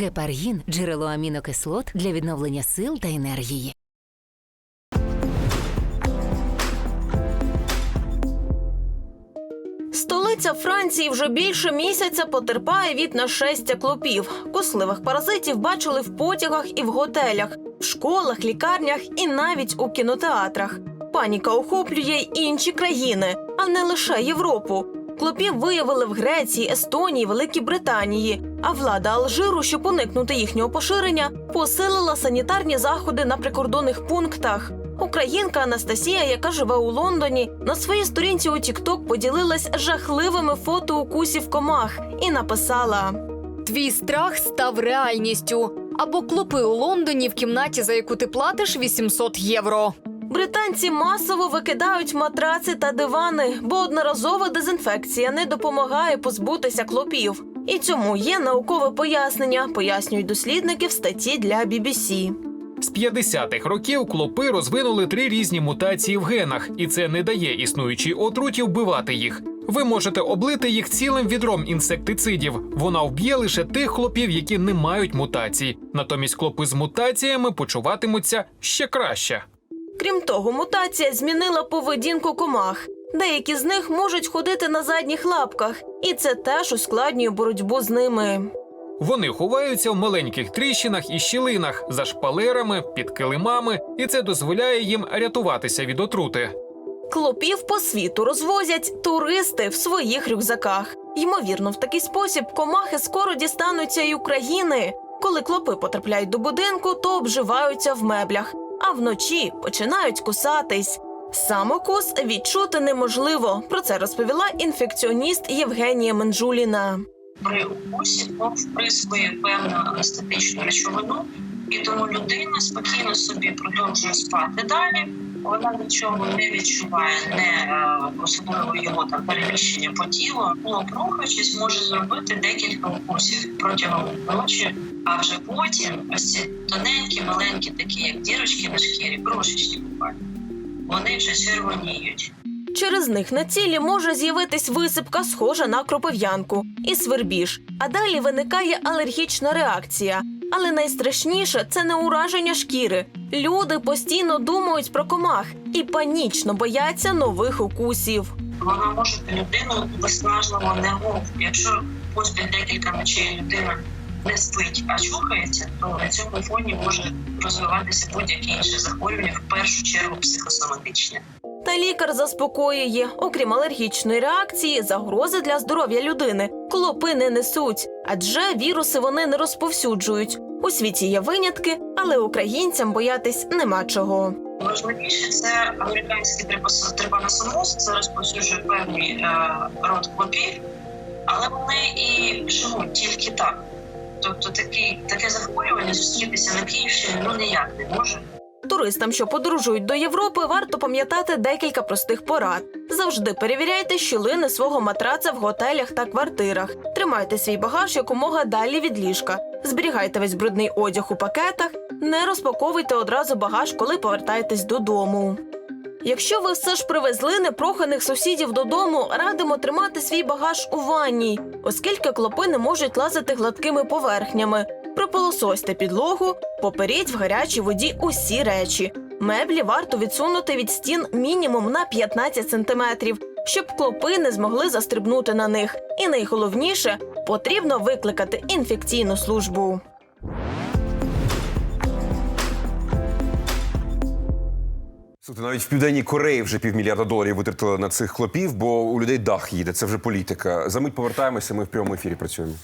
Гепаргін джерело амінокислот для відновлення сил та енергії. Столиця Франції вже більше місяця потерпає від нашестя клопів. Косливих паразитів бачили в потягах і в готелях, в школах, лікарнях і навіть у кінотеатрах. Паніка охоплює й інші країни, а не лише Європу. Клопів виявили в Греції, Естонії, Великій Британії. А влада Алжиру, щоб уникнути їхнього поширення, посилила санітарні заходи на прикордонних пунктах. Українка Анастасія, яка живе у Лондоні, на своїй сторінці у TikTok поділилась жахливими фото укусів комах і написала: Твій страх став реальністю. Або клопи у Лондоні в кімнаті, за яку ти платиш 800 євро. Британці масово викидають матраци та дивани, бо одноразова дезінфекція не допомагає позбутися клопів. І цьому є наукове пояснення, пояснюють дослідники в статті для BBC. З 50-х років клопи розвинули три різні мутації в генах, і це не дає існуючій отруті вбивати їх. Ви можете облити їх цілим відром інсектицидів. Вона вб'є лише тих хлопів, які не мають мутацій. Натомість клопи з мутаціями почуватимуться ще краще. Крім того, мутація змінила поведінку комах. Деякі з них можуть ходити на задніх лапках, і це теж ускладнює боротьбу з ними. Вони ховаються в маленьких тріщинах і щілинах за шпалерами, під килимами, і це дозволяє їм рятуватися від отрути. Клопів по світу розвозять туристи в своїх рюкзаках. Ймовірно, в такий спосіб комахи скоро дістануться й України. Коли клопи потрапляють до будинку, то обживаються в меблях, а вночі починають кусатись. Самокус відчути неможливо. Про це розповіла інфекціоніст Євгенія Менжуліна. при укусі вприскує певну анестетичну речовину, і тому людина спокійно собі продовжує спати далі. Вона нічого не відчуває, не е, особливо його там переміщення по тілу. Рухаючись, може зробити декілька укусів протягом ночі, а вже потім ось ці тоненькі, маленькі, такі як дірочки на шкірі, крошечні буквально. Вони вже червоніють. Через них на тілі може з'явитись висипка, схожа на кропив'янку, і свербіж. А далі виникає алергічна реакція. Але найстрашніше це не ураження шкіри. Люди постійно думають про комах і панічно бояться нових укусів. вона може людину виснажливо не мов. Якщо поспіль декілька ночей людина не спить, а чухається, то на цьому фоні може розвиватися будь-яке інше захворювання, в першу чергу психосоматичне. Та лікар заспокоює, окрім алергічної реакції, загрози для здоров'я людини клопи не несуть, адже віруси вони не розповсюджують. У світі є винятки, але українцям боятись нема чого. Важливіше це американський трипаносомоз, це розповсюджує певний е, род клопів, але вони і живуть тільки так. Тобто такий, таке захворювання зустрітися на Київщині ну ніяк не може. Туристам, що подорожують до Європи, варто пам'ятати декілька простих порад. Завжди перевіряйте щілини свого матраца в готелях та квартирах. Тримайте свій багаж якомога далі від ліжка. Зберігайте весь брудний одяг у пакетах. Не розпаковуйте одразу багаж, коли повертаєтесь додому. Якщо ви все ж привезли непроханих сусідів додому, радимо тримати свій багаж у ванній, оскільки клопи не можуть лазити гладкими поверхнями. Пропилососьте підлогу, поперіть в гарячій воді усі речі. Меблі варто відсунути від стін мінімум на 15 сантиметрів, щоб клопи не змогли застрибнути на них. І найголовніше потрібно викликати інфекційну службу. Слухайте, навіть в південній Кореї вже півмільярда доларів витратили на цих хлопів, бо у людей дах їде. Це вже політика. За мить повертаємося. Ми в прямому ефірі працюємо.